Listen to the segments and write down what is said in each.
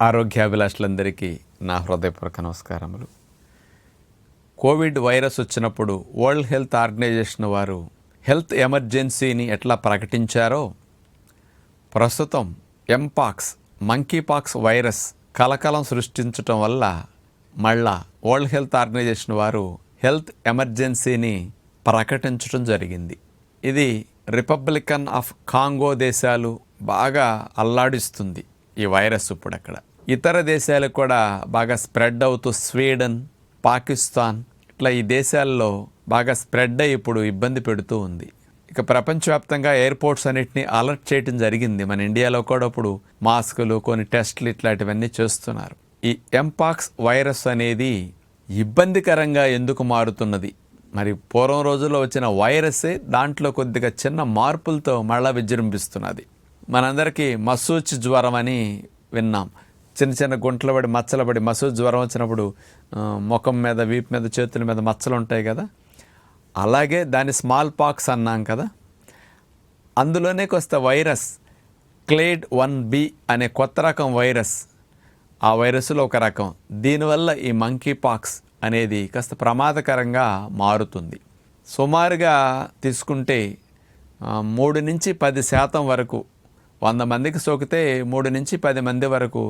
ఆరోగ్యాభిలాషులందరికీ నా హృదయపూర్వక నమస్కారములు. కోవిడ్ వైరస్ వచ్చినప్పుడు వరల్డ్ హెల్త్ ఆర్గనైజేషన్ వారు హెల్త్ ఎమర్జెన్సీని ఎట్లా ప్రకటించారో ప్రస్తుతం ఎంపాక్స్ మంకీపాక్స్ వైరస్ కలకలం సృష్టించటం వల్ల మళ్ళా వరల్డ్ హెల్త్ ఆర్గనైజేషన్ వారు హెల్త్ ఎమర్జెన్సీని ప్రకటించడం జరిగింది. ఇది రిపబ్లికన్ ఆఫ్ కాంగో దేశాలు బాగా అల్లాడిస్తుంది ఈ వైరస్ ఇప్పుడు అక్కడ ఇతర దేశాలకు కూడా బాగా స్ప్రెడ్ అవుతూ స్వీడన్ పాకిస్తాన్ ఇట్లా ఈ దేశాల్లో బాగా స్ప్రెడ్ అయ్యి ఇప్పుడు ఇబ్బంది పెడుతూ ఉంది. ఇక ప్రపంచవ్యాప్తంగా ఎయిర్పోర్ట్స్ అన్నిటిని అలర్ట్ చేయడం జరిగింది. మన ఇండియాలో కూడా ఇప్పుడు మాస్కులు కొన్ని టెస్టులు ఇట్లాంటివన్నీ చేస్తున్నారు. ఈ ఎంపాక్స్ వైరస్ అనేది ఇబ్బందికరంగా ఎందుకు మారుతున్నది? మరి పూర్వం రోజుల్లో వచ్చిన వైరస్సే దాంట్లో కొద్దిగా చిన్న మార్పులతో మళ్ళా విజృంభిస్తున్నది. మనందరికీ మసూచి జ్వరం అని విన్నాం. చిన్న చిన్న గుంటలు పడి మచ్చలు పడి మసూజ్ జ్వరం వచ్చినప్పుడు ముఖం మీద వీపు మీద చేతుల మీద మచ్చలు ఉంటాయి కదా. అలాగే దాని స్మాల్ పాక్స్ అన్నాం కదా. అందులోనే కొస్తే వైరస్ క్లేడ్ వన్ బి అనే కొత్త రకం వైరస్. ఆ వైరస్లో ఒక రకం. దీనివల్ల ఈ మంకీ పాక్స్ అనేది కాస్త ప్రమాదకరంగా మారుతుంది. సుమారుగా తీసుకుంటే మూడు నుంచి పది శాతం వరకు వంద మందికి సోకితే మూడు నుంచి పది మంది వరకు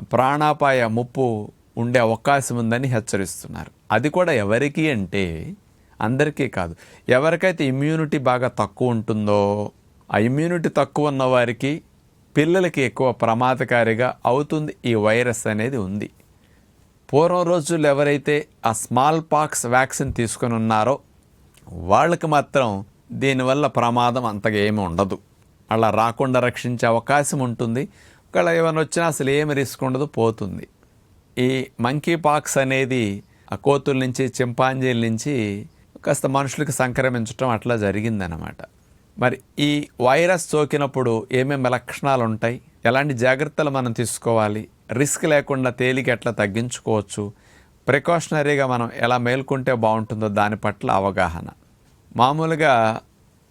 ప్రాణాపాయ ముప్పు ఉండే అవకాశం ఉందని హెచ్చరిస్తున్నారు. అది కూడా ఎవరికి అంటే అందరికీ కాదు. ఎవరికైతే ఇమ్యూనిటీ బాగా తక్కువ ఉంటుందో ఆ ఇమ్యూనిటీ తక్కువ ఉన్న వారికి పిల్లలకి ఎక్కువ ప్రమాదకారిగా అవుతుంది. ఈ వైరస్ అనేది ఉంది. పూర్వం రోజుల్లో ఎవరైతే ఆ స్మాల్ పాక్స్ వ్యాక్సిన్ తీసుకుని ఉన్నారో వాళ్ళకి మాత్రం దీనివల్ల ప్రమాదం అంతగా ఏమి ఉండదు. అలా రాకుండా రక్షించే అవకాశం ఉంటుంది. ఒకవేళ ఏమైనా వచ్చినా అసలు ఏమి రిస్క్ ఉండదు పోతుంది. ఈ మంకీ పాక్స్ అనేది ఆ కోతుల నుంచి చింపాంజీల నుంచి కాస్త మనుషులకు సంక్రమించడం అట్లా జరిగిందనమాట మరి ఈ వైరస్ సోకినప్పుడు ఏమేమి లక్షణాలు ఉంటాయి? ఎలాంటి జాగ్రత్తలు మనం తీసుకోవాలి? రిస్క్ లేకుండా తేలిక ఎట్లా తగ్గించుకోవచ్చు? ప్రికాషనరీగా మనం ఎలా మేల్కొంటే బాగుంటుందో దాని పట్ల అవగాహన. మామూలుగా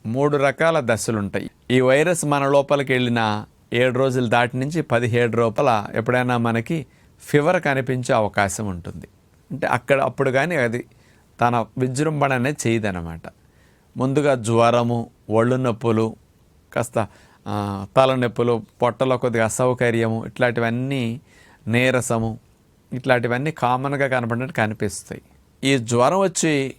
మూడు రకాల దశలుంటాయి. ఈ వైరస్ మన లోపలికి వెళ్ళినా ఏడు రోజులు దాటి నుంచి పదిహేడు లోపల ఎప్పుడైనా మనకి ఫీవర్ కనిపించే అవకాశం ఉంటుంది. అంటే అక్కడ అప్పుడు కానీ అది తన విజృంభణ అనేది చేయదనమాట ముందుగా జ్వరము ఒళ్ళు నొప్పులు కాస్త తలనొప్పులు పొట్టలో కొద్దిగా అసౌకర్యము ఇట్లాంటివన్నీ నీరసము ఇట్లాంటివన్నీ కామన్గా కనపడినట్టు కనిపిస్తాయి. ఈ జ్వరం వచ్చి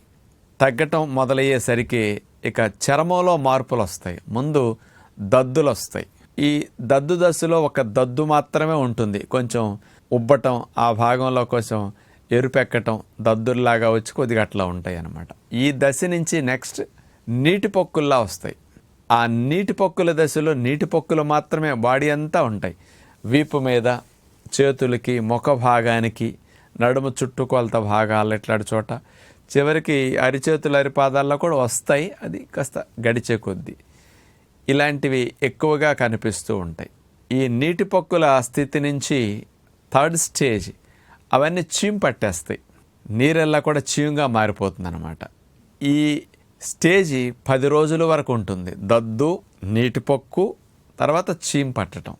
తగ్గటం మొదలయ్యేసరికి ఇక చర్మంలో మార్పులు వస్తాయి ముందు దద్దులు వస్తాయి ఈ దద్దు దశలో ఒక దద్దు మాత్రమే ఉంటుంది. కొంచెం ఉబ్బటం ఆ భాగంలో కొంచెం ఎరుపెక్కటం దద్దుల్లాగా వచ్చి కొద్దిగా అట్లా ఉంటాయి అన్నమాట ఈ దశ నుంచి నెక్స్ట్ నీటి పొక్కుల్లా వస్తాయి. ఆ నీటి పొక్కుల దశలో నీటి పొక్కులు మాత్రమే బాడీ అంతా ఉంటాయి. వీపు మీద చేతులకి ముఖ భాగానికి నడుము చుట్టుకొలత భాగాలు ఇట్లాంటి చోట చివరికి అరిచేతులు అరిపాదాల్లో కూడా వస్తాయి. అది కాస్త గడిచే కొద్దీ. ఇలాంటివి ఎక్కువగా కనిపిస్తూ ఉంటాయి. ఈ నీటి పొక్కుల స్థితి నుంచి థర్డ్ స్టేజ్ అవన్నీ చీమ్ పట్టేస్తాయి. నీరెల్లా కూడా చీమ్గా మారిపోతుంది అనమాట ఈ స్టేజి పది రోజుల వరకు ఉంటుంది. దద్దు నీటి పొక్కు తర్వాత చీమ్ పట్టడం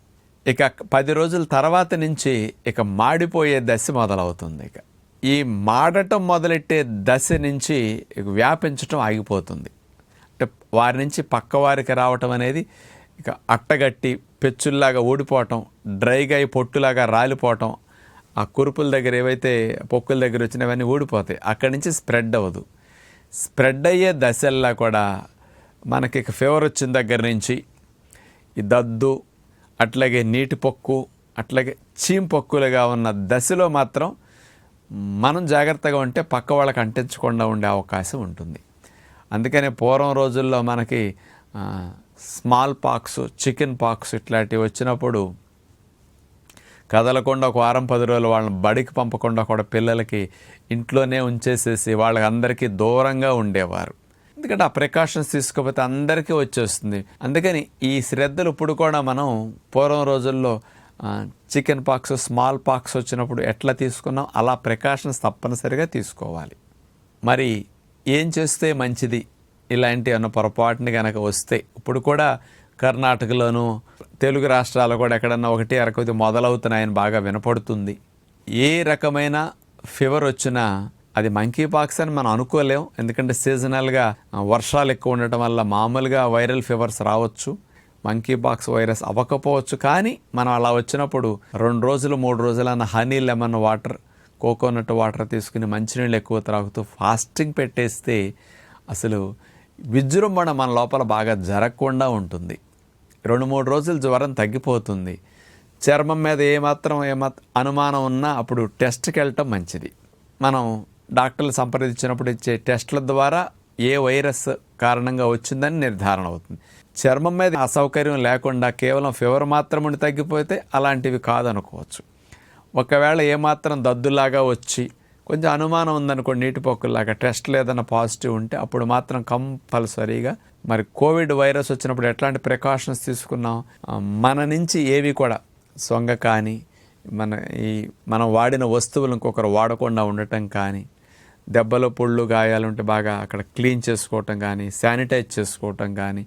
ఇక పది రోజుల తర్వాత నుంచి ఇక మాడిపోయే దశ మొదలవుతుంది ఇక. ఈ మాడటం మొదలెట్టే దశ నుంచి వ్యాపించటం ఆగిపోతుంది. వారి నుంచి పక్క వారికి రావటం అనేది ఇక అట్టగట్టి పెచ్చుల్లాగా ఊడిపోవటం డ్రైగా అయి పొట్టులాగా రాలిపోవటం ఆ కురుపుల దగ్గర ఏవైతే పొక్కుల దగ్గర వచ్చినవన్నీ ఊడిపోతాయి. అక్కడి నుంచి స్ప్రెడ్ అవ్వదు. స్ప్రెడ్ అయ్యే దశల్లో కూడా మనకి ఇక ఫీవర్ వచ్చిన దగ్గర నుంచి ఈ దద్దు అట్లాగే నీటి పొక్కు అట్లాగే చీమ్ పొక్కులుగా ఉన్న దశలో మాత్రం మనం జాగ్రత్తగా ఉంటే పక్క వాళ్ళకి అంటించకుండా ఉండే అవకాశం ఉంటుంది. అందుకనే పూర్వం రోజుల్లో మనకి స్మాల్ పాక్స్ చికెన్ పాక్స్ ఇట్లాంటివి వచ్చినప్పుడు కదలకుండా ఒక వారం పది రోజులు వాళ్ళని బడికి పంపకుండా కూడా పిల్లలకి ఇంట్లోనే ఉంచేసేసి వాళ్ళకి అందరికీ దూరంగా ఉండేవారు. ఎందుకంటే ఆ ప్రికాషన్స్ తీసుకోకపోతే అందరికీ వచ్చేస్తుంది. అందుకని ఈ శ్రద్ధలు ఇప్పుడు కూడా మనం పూర్వం రోజుల్లో చికెన్ పాక్స్ స్మాల్ పాక్స్ వచ్చినప్పుడు ఎట్లా తీసుకున్నాం? అలా ప్రికాషన్స్ తప్పనిసరిగా తీసుకోవాలి. మరి ఏం చేస్తే మంచిది? ఇలాంటి అన్న పొరపాటుని కనుక వస్తే ఇప్పుడు కూడా కర్ణాటకలోను తెలుగు రాష్ట్రాలు కూడా ఎక్కడన్నా ఒకటి అరకొద్ది మొదలవుతున్నాయని బాగా వినపడుతుంది. ఏ రకమైన ఫీవర్ వచ్చినా అది మంకీ పాక్స్ అని మనం అనుకోలేం. ఎందుకంటే సీజనల్గా వర్షాలు ఎక్కువ ఉండటం వల్ల మామూలుగా వైరల్ ఫీవర్స్ రావచ్చు. మంకీ పాక్స్ వైరస్ అవ్వకపోవచ్చు. కానీ మనం అలా వచ్చినప్పుడు రెండు రోజులు మూడు రోజులన్న honey lemon water coconut water తీసుకుని మంచినీళ్ళు ఎక్కువ త్రాగుతూ ఫాస్టింగ్ పెట్టేస్తే అసలు విజృంభణ మన లోపల బాగా జరగకుండా ఉంటుంది. రెండు మూడు రోజులు జ్వరం తగ్గిపోతుంది. చర్మం మీద ఏమాత్రం ఏమాత్రం అనుమానం ఉన్నా అప్పుడు టెస్ట్కి వెళ్ళటం మంచిది. మనం డాక్టర్లు సంప్రదించినప్పుడు ఇచ్చే టెస్ట్ల ద్వారా ఏ వైరస్ కారణంగా వచ్చిందని నిర్ధారణ అవుతుంది. చర్మం మీద అసౌకర్యం లేకుండా కేవలం ఫీవర్ మాత్రం ఉండి తగ్గిపోతే అలాంటివి కాదనుకోవచ్చు. ఒకవేళ ఏమాత్రం దద్దులాగా వచ్చి కొంచెం అనుమానం ఉందనుకోండి నీటి పొక్కులాగా టెస్ట్లు ఏదైనా పాజిటివ్ ఉంటే అప్పుడు మాత్రం కంపల్సరీగా మరి కోవిడ్ వైరస్ వచ్చినప్పుడు ఎట్లాంటి ప్రికాషన్స్ తీసుకున్నాం? మన నుంచి ఏవి కూడా సొంగ కానీ మన ఈ మనం వాడిన వస్తువులు ఇంకొకరు వాడకుండా ఉండటం కానీ దెబ్బలు పుళ్ళు గాయాలు ఉంటే బాగా అక్కడ క్లీన్ చేసుకోవటం కానీ శానిటైజ్ చేసుకోవటం కానీ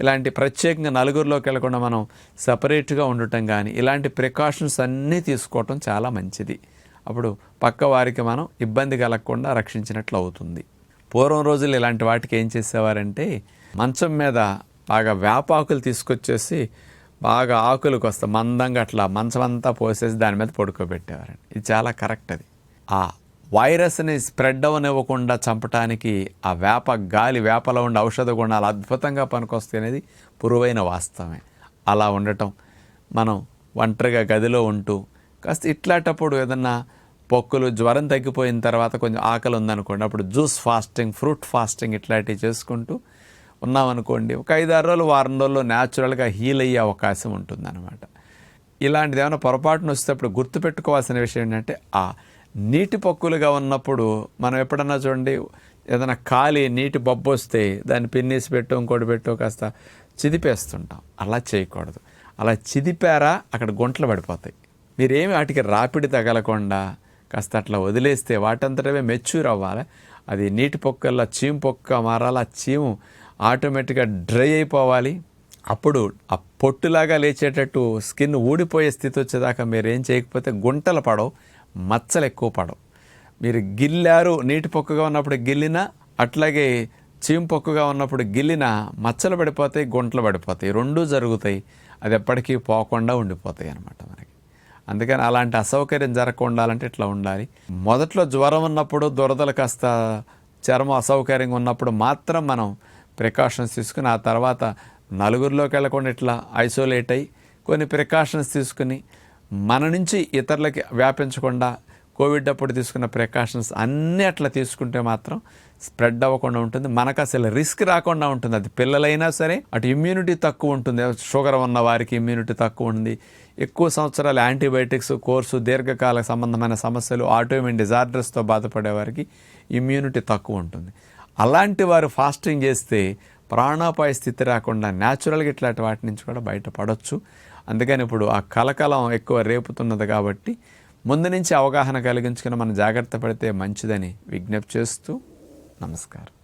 ఇలాంటి ప్రత్యేకంగా నలుగురిలోకి వెళ్ళకుండా మనం సపరేట్గా ఉండటం కానీ ఇలాంటి ప్రికాషన్స్ అన్నీ తీసుకోవటం చాలా మంచిది. అప్పుడు పక్క వారికి మనం ఇబ్బంది కలగకుండా రక్షించినట్లు అవుతుంది. పూర్వం రోజులు ఇలాంటి వాటికి ఏం చేసేవారంటే మంచం మీద బాగా వేపాకులు తీసుకొచ్చేసి బాగా ఆకులు వస్తా మందంగా అట్లా మంచం అంతా పోసేసి దాని మీద పడుకోబెట్టేవారండి. ఇది చాలా కరెక్ట్ అది. ఆ వైరస్ని స్ప్రెడ్ అవ్వనివ్వకుండా చంపటానికి ఆ వేప గాలి వేపలో ఉండే ఔషధ గుణాలు అద్భుతంగా పనికొస్తాయి అనేది పురువైన వాస్తవమే. అలా ఉండటం మనం ఒంటరిగా గదిలో ఉంటూ కాస్త ఇట్లాంటప్పుడు ఏదన్నా పొక్కులు జ్వరం తగ్గిపోయిన తర్వాత కొంచెం ఆకలి ఉందనుకోండి అప్పుడు జ్యూస్ ఫాస్టింగ్ ఫ్రూట్ ఫాస్టింగ్ ఇట్లాంటివి చేసుకుంటూ ఉన్నామనుకోండి ఒక ఐదారు రోజులు వారం రోజుల్లో న్యాచురల్గా హీల్ అయ్యే అవకాశం ఉంటుందన్నమాట. ఇలాంటిది ఏమైనా పొరపాటున వస్తేప్పుడు గుర్తుపెట్టుకోవాల్సిన విషయం ఏంటంటే ఆ నీటి పక్కులుగా ఉన్నప్పుడు మనం ఎప్పుడన్నా చూడండి ఏదైనా ఖాళీ నీటి బొబ్బు వస్తే దాన్ని పిన్నేసి పెట్టు ఇంకోటి పెట్టు కాస్త చిదిపేస్తుంటాం. అలా చేయకూడదు. అలా చిదిపారా అక్కడ గుంటలు పడిపోతాయి. మీరేమి వాటికి రాపిడి తగలకుండా కాస్త అట్లా వదిలేస్తే వాటంతటవే మెచ్యూర్ అవ్వాలి. అది నీటి పొక్కల్లా చీము పొక్క మారాలి ఆ చీము ఆటోమేటిక్గా డ్రై అయిపోవాలి. అప్పుడు ఆ పొట్టులాగా లేచేటట్టు స్కిన్ ఊడిపోయే స్థితి వచ్చేదాకా మీరు ఏం చేయకపోతే గుంటలు పడవు. మచ్చలు ఎక్కువ పడవు. మీరు గిల్లారు నీటి పొక్కగా ఉన్నప్పుడు గిల్లినా అట్లాగే చీము పొక్కుగా ఉన్నప్పుడు గిల్లినా మచ్చలు పడిపోతాయి గుంటలు పడిపోతాయి. రెండూ జరుగుతాయి. అది ఎప్పటికీ పోకుండా ఉండిపోతాయి అన్నమాట మనకి. అందుకని అలాంటి అసౌకర్యం జరగకుండా ఉండాలంటే ఇట్లా ఉండాలి. మొదట్లో జ్వరం ఉన్నప్పుడు దురదలు కాస్త చర్మం అసౌకర్యంగా ఉన్నప్పుడు మాత్రం మనం ప్రికాషన్స్ తీసుకుని ఆ తర్వాత నలుగురిలోకి వెళ్ళకుండా ఇట్లా ఐసోలేట్ అయ్యి కొన్ని ప్రికాషన్స్ తీసుకుని మన నుంచి ఇతరులకి వ్యాపించకుండా కోవిడ్ అప్పుడు తీసుకున్న ప్రికాషన్స్ అన్నీ అట్లా తీసుకుంటే మాత్రం స్ప్రెడ్ అవ్వకుండా ఉంటుంది. మనకు అసలు రిస్క్ రాకుండా ఉంటుంది. అది పిల్లలైనా సరే అటు ఇమ్యూనిటీ తక్కువ ఉంటుంది. షుగర్ ఉన్న వారికి ఇమ్యూనిటీ తక్కువ ఉంది ఎక్కువ సంవత్సరాలు యాంటీబయాటిక్స్ కోర్సు దీర్ఘకాల సంబంధమైన సమస్యలు ఆటోఇమ్యూన్ డిజార్డర్స్తో బాధపడే వారికి ఇమ్యూనిటీ తక్కువ ఉంటుంది. అలాంటి వారు ఫాస్టింగ్ చేస్తే ప్రాణాపాయ స్థితి రాకుండా న్యాచురల్గా ఇట్లాంటి వాటి నుంచి కూడా బయటపడవచ్చు అందుకని ఇప్పుడు ఆ కలకలం ఎక్కువ రేపుతున్నది కాబట్టి ముందు నుంచి అవగాహన కలిగించుకుని మనం జాగ్రత్త పడితే మంచిదని విజ్ఞప్తి చేస్తూ నమస్కారం.